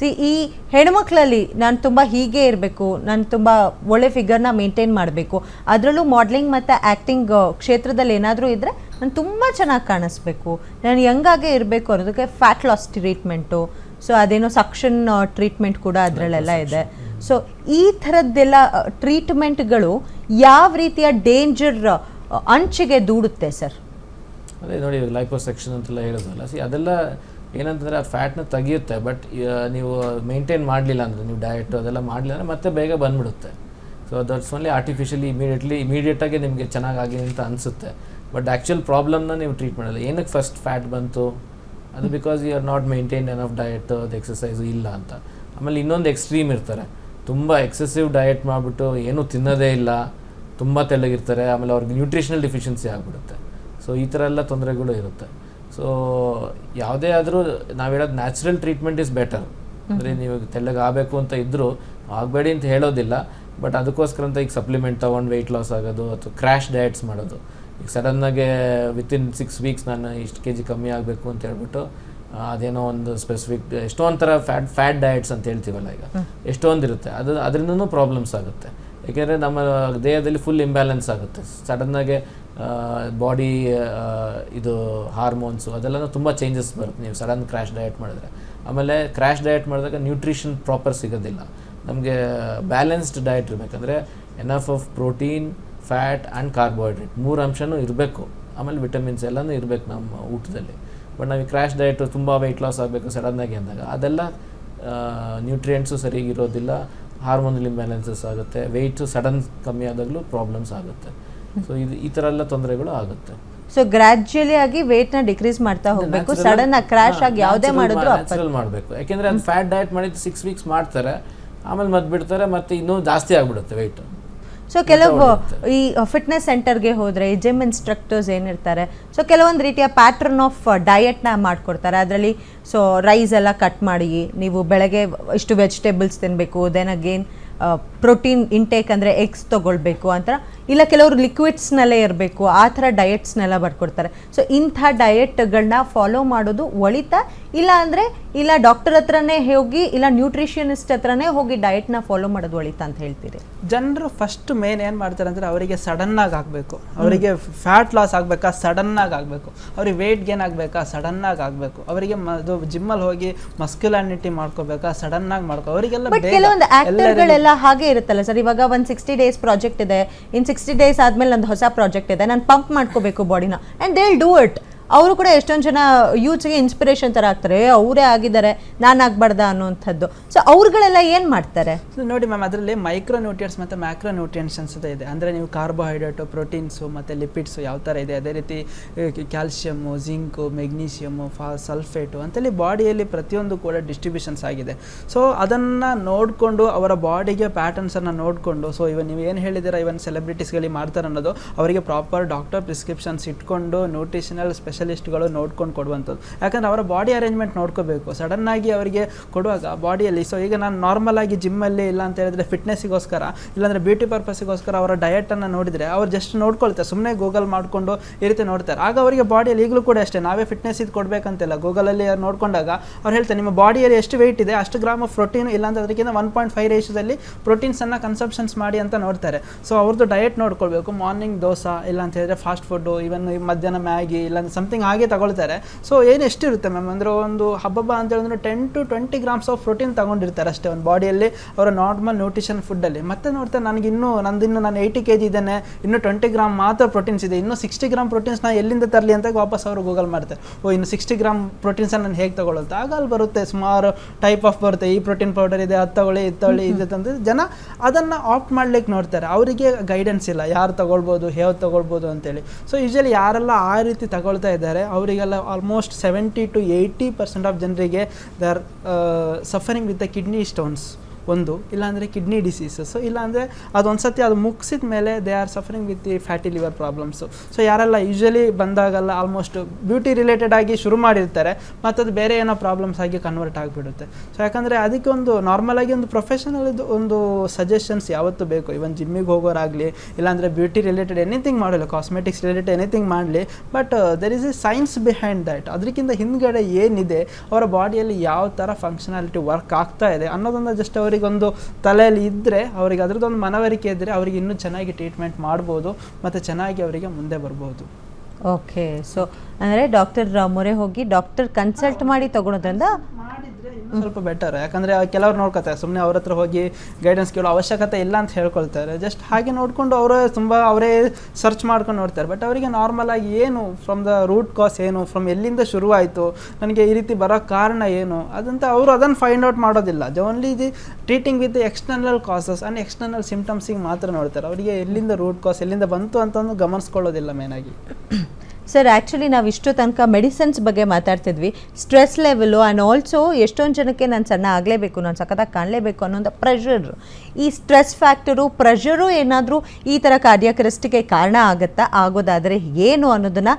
C ಈ ಹೆಣ್ಮಕ್ಳಲ್ಲಿ ನಾನು ತುಂಬ ಹೀಗೆ ಇರಬೇಕು ನಾನು ತುಂಬ ಒಳ್ಳೆ ಫಿಗರ್ನ ಮೇಂಟೈನ್ ಮಾಡಬೇಕು. ಅದರಲ್ಲೂ ಮಾಡ್ಲಿಂಗ್ ಮತ್ತು ಆ್ಯಕ್ಟಿಂಗ್ ಕ್ಷೇತ್ರದಲ್ಲಿ ಏನಾದರೂ ಇದ್ದರೆ ನಾನು ತುಂಬ ಚೆನ್ನಾಗಿ ಕಾಣಿಸ್ಬೇಕು. ನಾನು ಯಂಗಾಗೆ ಇರಬೇಕು ಅನ್ನೋದಕ್ಕೆ ಫ್ಯಾಟ್ ಲಾಸ್ ಟ್ರೀಟ್ಮೆಂಟು ಸೊ ಅದೇನೋ ಸಕ್ಷನ್ ಟ್ರೀಟ್ಮೆಂಟ್ ಕೂಡ ಅದರಲ್ಲೆಲ್ಲ ಇದೆ. ಸೊ ಈ ಥರದ್ದೆಲ್ಲ ಟ್ರೀಟ್ಮೆಂಟ್ಗಳು ಯಾವ ರೀತಿಯ ಡೇಂಜರ್ ಅಂಚಿಗೆ ದೂಡುತ್ತೆ ಸರ್ ಅದೇ ನೋಡಿ ಲೈಫ್ ಸೆಕ್ಷನ್ ಅಂತೆಲ್ಲ ಹೇಳೋದಲ್ಲ. ಸಿ ಅದೆಲ್ಲ ಏನಂತಂದರೆ ಆ ಫ್ಯಾಟ್ನ ತೆಗಿಯುತ್ತೆ ಬಟ್ ನೀವು ಮೇಂಟೈನ್ ಮಾಡಲಿಲ್ಲ ಅಂದರೆ, ನೀವು ಡಯಟ್ ಅದೆಲ್ಲ ಮಾಡಲಿಲ್ಲ ಅಂದರೆ ಮತ್ತೆ ಬೇಗ ಬಂದ್ಬಿಡುತ್ತೆ. So that's only artificially immediately ಇಮಿಡಿಯೇಟಾಗಿ ನಿಮಗೆ ಚೆನ್ನಾಗಿ ಅಂತ ಅನಿಸುತ್ತೆ. ಬಟ್ ಆ್ಯಕ್ಚುಯಲ್ ಪ್ರಾಬ್ಲಮ್ನ ನೀವು ಟ್ರೀಟ್ ಮಾಡಲ್ಲ. ಏನಕ್ಕೆ ಫಸ್ಟ್ ಫ್ಯಾಟ್ ಬಂತು? ಅದು because you are not maintain an of diet ಅದು ಎಕ್ಸಸೈಸು ಇಲ್ಲ ಅಂತ. ಆಮೇಲೆ ಇನ್ನೊಂದು ಎಕ್ಸ್ಟ್ರೀಮ್ ಇರ್ತಾರೆ. ತುಂಬ ಎಕ್ಸೆಸಿವ್ ಡಯಟ್ ಮಾಡಿಬಿಟ್ಟು ಏನೂ ತಿನ್ನೋದೇ ಇಲ್ಲ, ತುಂಬ ತೆಳ್ಳಗಿರ್ತಾರೆ, ಆಮೇಲೆ ಅವ್ರಿಗೆ ನ್ಯೂಟ್ರಿಷನಲ್ ಡಿಫಿಷಿಯನ್ಸಿ ಆಗಿಬಿಡುತ್ತೆ. ಸೊ ಈ ಥರ ಎಲ್ಲ ತೊಂದರೆಗಳು ಇರುತ್ತೆ. ಸೊ ಯಾವುದೇ ಆದರೂ ನಾವು ಹೇಳೋದು ನ್ಯಾಚುರಲ್ ಟ್ರೀಟ್ಮೆಂಟ್ ಇಸ್ ಬೆಟರ್ ಅಂದರೆ ನೀವು ತೆಳ್ಳಗೆ ಆಗಬೇಕು ಅಂತ ಇದ್ದರೂ ಆಗಬೇಡಿ ಅಂತ ಹೇಳೋದಿಲ್ಲ ಬಟ್ ಅದಕ್ಕೋಸ್ಕರ ಅಂತ ಈಗ ಸಪ್ಲಿಮೆಂಟ್ ತೊಗೊಂಡು ವೆಯ್ಟ್ ಲಾಸ್ ಆಗೋದು ಅಥವಾ ಕ್ರ್ಯಾಶ್ ಡಯಟ್ಸ್ ಮಾಡೋದು. ಈಗ ಸಡನ್ನಾಗೆ ವಿತಿನ್ ಸಿಕ್ಸ್ ವೀಕ್ಸ್ ನಾನು ಇಷ್ಟು ಕೆ ಜಿ ಕಮ್ಮಿ ಆಗಬೇಕು ಅಂತ ಹೇಳ್ಬಿಟ್ಟು ಅದೇನೋ ಒಂದು ಸ್ಪೆಸಿಫಿಕ್ ಎಷ್ಟೊಂಥರ ಥರ ಫ್ಯಾಟ್ ಫ್ಯಾಟ್ ಡಯಟ್ಸ್ ಅಂತ ಹೇಳ್ತೀವಲ್ಲ ಈಗ. ಎಷ್ಟೊಂದಿರುತ್ತೆ ಅದು ಅದರಿಂದನೂ ಪ್ರಾಬ್ಲಮ್ಸ್ ಆಗುತ್ತೆ. ಯಾಕೆಂದರೆ ನಮ್ಮ ದೇಹದಲ್ಲಿ ಫುಲ್ ಇಂಬ್ಯಾಲೆನ್ಸ್ ಆಗುತ್ತೆ. ಸಡನ್ನಾಗೆ ಬಾಡಿ ಇದು ಹಾರ್ಮೋನ್ಸು ಅದೆಲ್ಲ ತುಂಬ ಚೇಂಜಸ್ ಬರುತ್ತೆ. ನೀವು ಸಡನ್ ಕ್ರ್ಯಾಶ್ ಡಯಟ್ ಮಾಡಿದ್ರೆ. ಆಮೇಲೆ ಕ್ರ್ಯಾಶ್ ಡಯಟ್ ಮಾಡಿದಾಗ ನ್ಯೂಟ್ರಿಷನ್ ಪ್ರಾಪರ್ ಸಿಗೋದಿಲ್ಲ. ನಮಗೆ balanced diet ಇರಬೇಕಂದ್ರೆ enough of protein fat and carbohydrate ಮೂರು ಅಂಶನೂ ಇರಬೇಕು. ಆಮೇಲೆ ವಿಟಮಿನ್ಸ್ ಎಲ್ಲನೂ ಇರಬೇಕು ನಮ್ಮ ಊಟದಲ್ಲಿ. ಬಟ್ ನಾವು ಕ್ರ್ಯಾಶ್ ಡಯಟು ತುಂಬ ವೆಯ್ಟ್ ಲಾಸ್ ಆಗಬೇಕು ಸಡನ್ನಾಗಿ ಅಂದಾಗ. ಅದೆಲ್ಲ ನ್ಯೂಟ್ರಿಯೆಂಟ್ಸು ಸರಿಯಾಗಿರೋದಿಲ್ಲ ಹಾರ್ಮೋನಲ್ ಇಂಬ್ಯಾಲೆನ್ಸಸ್ ಆಗುತ್ತೆ ವೆಯ್ಟ್ ಸಡನ್ ಕಮ್ಮಿ ಆದಾಗಲೂ ಪ್ರಾಬ್ಲಮ್ಸ್ ಆಗುತ್ತೆ. ಸೊ ಇದು ಈ ಥರ ಎಲ್ಲ ತೊಂದರೆಗಳು ಆಗುತ್ತೆ. ಸೊ ಗ್ರಾಜ್ಯುಯಲಿ ಆಗಿ ವೇಟ್ನ ಡಿಕ್ರೀಸ್ ಮಾಡ್ತಾ ಹೋಗಬೇಕು. ಸಡನ್ ಆಗಿ ಕ್ರಾಶ್ ಆಗಿ ಯಾವುದೇ ಮಾಡಿದ್ರು ನ್ಯಾಚುರಲ್ ಮಾಡಬೇಕು. ಯಾಕೆಂದ್ರೆ ಅದು ಫ್ಯಾಟ್ ಡಯಟ್ ಮಾಡಿದ್ದು ಸಿಕ್ಸ್ ವೀಕ್ಸ್ ಮಾಡ್ತಾರೆ ಆಮೇಲೆ ಮತ್ತೆ ಬಿಡ್ತಾರೆ ಮತ್ತೆ ಇನ್ನೂ ಜಾಸ್ತಿ ಆಗಿಬಿಡುತ್ತೆ ವೆಯ್ಟ್ ಸೊ ಕೆಲವು ಈ ಫಿಟ್ನೆಸ್ ಸೆಂಟರ್ಗೆ ಹೋದರೆ ಜಿಮ್ ಇನ್ಸ್ಟ್ರಕ್ಟರ್ಸ್ ಏನಿರ್ತಾರೆ ಸೊ ಕೆಲವೊಂದು ರೀತಿಯ ಪ್ಯಾಟ್ರನ್ ಆಫ್ ಡಯಟ್ನ ಮಾಡಿಕೊಡ್ತಾರೆ. ಅದರಲ್ಲಿ ಸೊ ರೈಸ್ ಎಲ್ಲ ಕಟ್ ಮಾಡಿ ನೀವು ಬೆಳಗ್ಗೆ ಇಷ್ಟು ವೆಜಿಟೇಬಲ್ಸ್ ತಿನ್ನಬೇಕು ದೆನ್ ಅಗೇನ್ ಪ್ರೋಟೀನ್ ಇಂಟೇಕ್ ಅಂದರೆ ಎಗ್ಸ್ ತೊಗೊಳ್ಬೇಕು ಅಂತ ಇಲ್ಲ ಕೆಲವರು ಲಿಕ್ವಿಡ್ಸ್ನಲ್ಲೇ ಇರಬೇಕು ಆ ಥರ ಡಯಟ್ಸ್ನೆಲ್ಲ ಬರ್ಕೊಡ್ತಾರೆ. ಸೊ ಇಂಥ ಡಯೆಟ್ಗಳನ್ನ ಫಾಲೋ ಮಾಡೋದು ಒಳಿತಾ. ಇಲ್ಲ ಅಂದರೆ ಇಲ್ಲ ಡಾಕ್ಟರ್ ಹತ್ರನೇ ಹೋಗಿ ಇಲ್ಲ ನ್ಯೂಟ್ರಿಷನಿಸ್ಟ್ ಹತ್ರನೇ ಹೋಗಿ ಡಯೆಟ್ನ ಫಾಲೋ ಮಾಡೋದು ಒಳಿತಾ ಅಂತ ಹೇಳ್ತೀರಿ. ಜನರು ಫಸ್ಟ್ ಮೇನ್ ಏನು ಮಾಡ್ತಾರೆ ಅಂದರೆ ಅವರಿಗೆ ಸಡನ್ನಾಗಿ ಆಗಬೇಕು. ಅವರಿಗೆ ಫ್ಯಾಟ್ ಲಾಸ್ ಆಗಬೇಕಾ? ಸಡನ್ನಾಗಿ ಆಗಬೇಕು. ಅವ್ರಿಗೆ ವೆಯ್ಟ್ ಗೇನ್ ಆಗಬೇಕಾ? ಸಡನ್ನಾಗಿ ಆಗಬೇಕು. ಅವರಿಗೆ ಅದು ಜಿಮ್ಮಲ್ಲಿ ಹೋಗಿ ಮಸ್ಕ್ಯುಲಾನಿಟಿ ಮಾಡ್ಕೋಬೇಕಾ? ಸಡನ್ನಾಗಿ ಮಾಡ್ಕೋ ಅವರಿಗೆಲ್ಲ ಕೆಲವೊಂದು ಆ್ಯಕ್ಟರ್ಗಳೆಲ್ಲ ಹಾಗೆ ಇರುತ್ತಲ್ಲ ಸರ್? ಇವಾಗ ಒಂದು ಸಿಕ್ಸ್ಟಿ ಡೇಸ್ ಪ್ರಾಜೆಕ್ಟ್ ಇದೆ. ಇನ್ ಸಿಕ್ಸ್ಟಿ ಡೇಸ್ ಆದ್ಮೇಲೆ ನಂದು ಹೊಸ ಪ್ರಾಜೆಕ್ಟ್ ಇದೆ. ನಾನು ಪಂಪ್ ಮಾಡ್ಕೋಬೇಕು ಬಾಡಿನ ಆ್ಯಂಡ್ ದೇ ಡೂ ಇಟ್ ಅವರು ಕೂಡ ಎಷ್ಟೊಂದು ಜನ ಯೂತ್ಸ್ಗೆ ಇನ್ಸ್ಪಿರೇಷನ್ ಥರ ಆಗ್ತಾರೆ. ಅವರೇ ಆಗಿದ್ದಾರೆ, ನಾನು ಆಗಬಾರ್ದ ಅನ್ನುವಂಥದ್ದು. ಸೊ ಅವ್ರುಗಳೆಲ್ಲ ಏನು ಮಾಡ್ತಾರೆ? ನೋಡಿ ಮ್ಯಾಮ್ ಅದರಲ್ಲಿ ಮೈಕ್ರೋ ನ್ಯೂಟ್ರಿಯನ್ಸ್ ಮತ್ತು ಮ್ಯಾಕ್ರೋ ನ್ಯೂಟ್ರಿಯನ್ಸ್ ಅಂತ ಇದೆ. ಅಂದರೆ ನೀವು ಕಾರ್ಬೋಹೈಡ್ರೇಟು ಪ್ರೋಟೀನ್ಸು ಮತ್ತು ಲಿಪಿಡ್ಸು ಯಾವ ಥರ ಇದೆ. ಅದೇ ರೀತಿ ಕ್ಯಾಲ್ಶಿಯಮ್ಮು ಜಿಂಕು ಮೆಗ್ನೀಷಿಯಮ್ಮು ಫಾ ಸಲ್ಫೇಟು ಅಂತೇಳಿ ಬಾಡಿಯಲ್ಲಿ ಪ್ರತಿಯೊಂದು ಕೂಡ ಡಿಸ್ಟ್ರಿಬ್ಯೂಷನ್ಸ್ ಆಗಿದೆ. ಸೊ ಅದನ್ನು ನೋಡಿಕೊಂಡು, ಅವರ ಬಾಡಿಗೆ ಪ್ಯಾಟರ್ನ್ಸನ್ನು ನೋಡಿಕೊಂಡು ಸೊ ಇವನ್ ನೀವು ಏನು ಹೇಳಿದ್ದೀರಾ ಇವನ್ ಸೆಲೆಬ್ರಿಟೀಸ್ಗಳಿಗೆ ಮಾಡ್ತಾರೆ ಅನ್ನೋದು ಅವರಿಗೆ ಪ್ರಾಪರ್ ಡಾಕ್ಟರ್ ಪ್ರಿಸ್ಕ್ರಿಪ್ಷನ್ಸ್ ಇಟ್ಕೊಂಡು ನ್ಯೂಟ್ರಿಷನಲ್ ಸ್ಪೆಷಲಿಸ್ಟ್ಗಳು ನೋಡ್ಕೊಂಡು ಕೊಡುವಂಥದ್ದು. ಯಾಕಂದರೆ ಅವರ ಬಾಡಿ ಅರೇಂಜ್ಮೆಂಟ್ ನೋಡ್ಕೋಬೇಕು. ಸಡನ್ನಾಗಿ ಅವರಿಗೆ ಕೊಡುವಾಗ ಬಾಡಿಯಲ್ಲಿ ಸೊ ಈಗ ನಾನು ನಾರ್ಮಲ್ ಆಗಿ ಜಿಮ್ಮಲ್ಲಿ ಇಲ್ಲ ಅಂತ ಹೇಳಿದ್ರೆ ಫಿಟ್ನೆಸ್ಸಿಗೋಸ್ಕರ ಇಲ್ಲಾಂದರೆ ಬ್ಯೂಟಿ ಪರ್ಪಸ್ಗೋಸ್ಕರ ಅವರ ಡಯಟನ್ನು ನೋಡಿದರೆ ಅವ್ರು ಜಸ್ಟ್ ನೋಡ್ಕೊಳ್ತಾರೆ. ಸುಮ್ಮನೆ ಗೂಗಲ್ ಮಾಡಿಕೊಂಡು ಈ ರೀತಿ ನೋಡ್ತಾರೆ. ಆಗ ಅವರಿಗೆ ಬಾಡಿಯಲ್ಲಿ ಈಗಲೂ ಕೂಡ ಅಷ್ಟೇ, ನಾವೇ ಫಿಟ್ನೆಸ್ ಇದು ಕೊಡಬೇಕಂತಿಲ್ಲ. ಗೂಗಲಲ್ಲಿ ನೋಡ್ಕೊಂಡಾಗ ಅವ್ರು ಹೇಳ್ತಾರೆ, ನಿಮ್ಮ ಬಾಡಿಯಲ್ಲಿ ಎಷ್ಟು ವೆಯ್ಟ್ ಇದೆ? ಅಷ್ಟು ಗ್ರಾಮ್ ಆಫ್ ಪ್ರೋಟೀನ್ ಇಲ್ಲಾಂದ್ರೆ ಅದಕ್ಕಿಂತ ಒನ್ ಪಾಯಿಂಟ್ ಫೈವ್ ರೇಷದಲ್ಲಿ ಪ್ರೋಟೀನ್ಸನ್ನು ಕನ್ಸಪ್ಷನ್ಸ್ ಮಾಡಿ ಅಂತ ನೋಡ್ತಾರೆ. ಸೊ ಅವ್ರದ್ದು ಡಯಟ್ ನೋಡ್ಕೊಳ್ಬೇಕು. ಮಾರ್ನಿಂಗ್ ದೋಸೆ ಇಲ್ಲ ಅಂತ ಹೇಳಿದ್ರೆ ಫಾಸ್ಟ್ ಫುಡ್ಡು ಇವನ್ ಮಧ್ಯಾಹ್ನ ಮ್ಯಾಗಿ ಇಲ್ಲಾಂದ್ರೆ ಸಮಥಿಂಗ್ ಹಾಗೆ ತಗೊಳ್ತಾರೆ. ಸೊ ಏನು ಎಷ್ಟಿರುತ್ತೆ ಮ್ಯಾಮ್ ಅಂದರೆ ಒಂದು ಹಬ್ಬಬ್ಬ ಅಂತ ಹೇಳಿದ್ರೆ ten to twenty grams of protein ತಗೊಂಡಿರ್ತಾರೆ ಅಷ್ಟೇ ಒಂದು ಬಾಡಿಯಲ್ಲಿ ಅವರ ನಾರ್ಮಲ್ ನ್ಯೂಟ್ರಿಷನ್ ಫುಡ್ಡಲ್ಲಿ ಮತ್ತೆ ನೋಡ್ತಾರೆ ನನಗೆ ಇನ್ನೂ ನಂದು ಇನ್ನು ನಾನು ಏಯ್ಟಿ ಕೆ ಜಿ ಇದ್ದೇನೆ ಇನ್ನೂ ಟ್ವೆಂಟಿ ಗ್ರಾಮ್ ಮಾತ್ರ ಪ್ರೋಟೀನ್ಸ್ ಇದೆ. ಇನ್ನೂ ಸಿಕ್ಸ್ಟಿ ಗ್ರಾಮ್ ಪ್ರೋಟೀನ್ಸ್ ನಾ ಎಲ್ಲಿಂದ ತರಲಿ ಅಂತ ವಾಪಸ್ ಅವರು ಗೂಗಲ್ ಮಾಡ್ತಾರೆ. ಓ ಇನ್ನು ಸಿಕ್ಸ್ಟಿ ಗ್ರಾಮ್ ಪ್ರೋಟೀನ್ಸ್ ನಾನು ಹೇಗೆ ತಗೊಳ್ಳುತ್ತೆ ಆಗ ಅಲ್ಲಿ ಬರುತ್ತೆ ಸುಮಾರು ಟೈಪ್ ಆಫ್ ಬರುತ್ತೆ. ಈ ಪ್ರೋಟೀನ್ ಪೌಡರ್ ಇದೆ ಅದು ತಗೊಳ್ಳಿ ಇದು ತಗೊಳ್ಳಿ ಇದು ತಂದು ಜನ ಅದನ್ನು ಆಪ್ಟ್ ಮಾಡ್ಲಿಕ್ಕೆ ನೋಡ್ತಾರೆ. ಅವರಿಗೆ ಗೈಡೆನ್ಸ್ ಇಲ್ಲ. ಯಾರು ತಗೊಳ್ಬೋದು ಹೇಗೆ ತಗೊಳ್ಬೋದು ಅಂತೇಳಿ. ಸೊ ಯೂಶಲಿ ಯಾರೆಲ್ಲ ಆ ರೀತಿ ತಗೊಳ್ತಾ ಇದ್ದಾರೆ ಅವರಿಗೆಲ್ಲ almost seventy to eighty percent of ಜನರಿಗೆ they suffering with the kidney stones ಒಂದು, ಇಲ್ಲಾಂದರೆ ಕಿಡ್ನಿ ಡಿಸೀಸಸ್ಸು ಇಲ್ಲಾಂದರೆ ಅದೊಂದು ಸತಿ ಅದು ಮುಗಿಸಿದ ಮೇಲೆ they are suffering with the fatty liver problems so ಯಾರೆಲ್ಲ ಯೂಶ್ವಲಿ ಬಂದಾಗಲ್ಲ ಆಲ್ಮೋಸ್ಟ್ ಬ್ಯೂಟಿ ರಿಲೇಟೆಡ್ ಆಗಿ ಶುರು ಮಾಡಿರ್ತಾರೆ ಮತ್ತು ಅದು ಬೇರೆ ಏನೋ ಪ್ರಾಬ್ಲಮ್ಸ್ ಆಗಿ ಕನ್ವರ್ಟ್ ಆಗಿಬಿಡುತ್ತೆ. ಸೊ ಯಾಕಂದರೆ ಅದಕ್ಕೆ ಒಂದು ನಾರ್ಮಲ್ ಆಗಿ ಒಂದು ಪ್ರೊಫೆಷನಲ್ ಒಂದು ಸಜೆಷನ್ಸ್ ಯಾವತ್ತು ಬೇಕು. ಇವನ್ ಜಿಮ್ಮಿಗೆ ಹೋಗೋರಾಗಲಿ, ಇಲ್ಲಾಂದರೆ ಬ್ಯೂಟಿ ರಿಲೇಟೆಡ್ ಎನಿಥಿಂಗ್ ಮಾಡಲ್ಲ ಕಾಸ್ಮೆಟಿಕ್ಸ್ ರಿಲೇಟೆಡ್ ಎನಿಥಿಂಗ್ ಮಾಡಲಿ but there is a science behind that ಅದಕ್ಕಿಂತ ಹಿಂದ್ಗಡೆ ಏನಿದೆ, ಅವರ ಬಾಡಿಯಲ್ಲಿ ಯಾವ ಥರ ಫಂಕ್ಷನಾಲಿಟಿ ವರ್ಕ್ ಆಗ್ತಾ ಇದೆ ಅನ್ನೋದನ್ನು ಜಸ್ಟ್ ಅವರಿಗೊಂದು ತಲೆಯಲ್ಲಿ ಇದ್ದರೆ ಅವರಿಗೆ ಅದರದ್ದೊಂದು ಮನವರಿಕೆ ಇದ್ದರೆ ಅವರಿಗೆ ಇನ್ನೂ ಚೆನ್ನಾಗಿ ಟ್ರೀಟ್ಮೆಂಟ್ ಮಾಡ್ಬೋದು ಮತ್ತು ಚೆನ್ನಾಗಿ ಅವರಿಗೆ ಮುಂದೆ ಬರ್ಬೋದು. ಓಕೆ ಸೊ ಅಂದರೆ ಡಾಕ್ಟರ್ ಮೊರೆ ಹೋಗಿ ಡಾಕ್ಟರ್ ಕನ್ಸಲ್ಟ್ ಮಾಡಿ ತಗೊಳೋದ್ರಿಂದ ಸ್ವಲ್ಪ ಬೆಟರ್ ಯಾಕಂದರೆ ಕೆಲವ್ರು ನೋಡ್ಕೊತಾರೆ ಸುಮ್ಮನೆ ಅವ್ರ ಹತ್ರ ಹೋಗಿ ಗೈಡೆನ್ಸ್ ಕೇಳೋ ಅವಶ್ಯಕತೆ ಇಲ್ಲ ಅಂತ ಹೇಳ್ಕೊಳ್ತಾರೆ. ಜಸ್ಟ್ ಹಾಗೆ ನೋಡಿಕೊಂಡು ಅವರು ತುಂಬ ಅವರೇ ಸರ್ಚ್ ಮಾಡ್ಕೊಂಡು ನೋಡ್ತಾರೆ. ಬಟ್ ಅವರಿಗೆ ನಾರ್ಮಲಾಗಿ ಏನು ಫ್ರಮ್ ದ ರೂಟ್ ಕಾಸ್ ಏನು ಫ್ರಮ್ ಎಲ್ಲಿಂದ ಶುರುವಾಯಿತು, ನನಗೆ ಈ ರೀತಿ ಬರೋ ಕಾರಣ ಏನು, ಅದಂತ ಅವರು ಅದನ್ನು ಫೈಂಡ್ ಔಟ್ ಮಾಡೋದಿಲ್ಲ. ಜ only the treating with external causes and external ಸಿಂಪ್ಟಮ್ಸಿಗೆ ಮಾತ್ರ ನೋಡ್ತಾರೆ. ಅವರಿಗೆ ಎಲ್ಲಿಂದ ರೂಟ್ ಕಾಸ್ ಎಲ್ಲಿಂದ ಬಂತು ಅಂತಂದು ಗಮನಿಸ್ಕೊಳ್ಳೋದಿಲ್ಲ ಮೇನಾಗಿ ಸರ್ ಆ್ಯಕ್ಚುಲಿ ನಾವು ಇಷ್ಟು ತನಕ ಮೆಡಿಸಿನ್ಸ್ ಬಗ್ಗೆ ಮಾತಾಡ್ತಿದ್ವಿ. ಸ್ಟ್ರೆಸ್ ಲೆವೆಲು ಆ್ಯಂಡ್ ಆಲ್ಸೋ ಎಷ್ಟೊಂದು ಜನಕ್ಕೆ ನಾನು ಸಣ್ಣ ಆಗಲೇಬೇಕು, ನಾನು ಸಖತ್ತಾಗಿ ಕಾಣಲೇಬೇಕು ಅನ್ನೋಂಥ ಪ್ರೆಷರ್ ಈ ಸ್ಟ್ರೆಸ್ ಫ್ಯಾಕ್ಟರು ಪ್ರೆಷರು ಏನಾದರೂ ಈ ಥರ ಕಾರ್ಡಿಯಾಕರಿಸ್ಟಿಗೆ ಕಾರಣ ಆಗುತ್ತಾ, ಆಗೋದಾದರೆ ಏನು ಅನ್ನೋದನ್ನು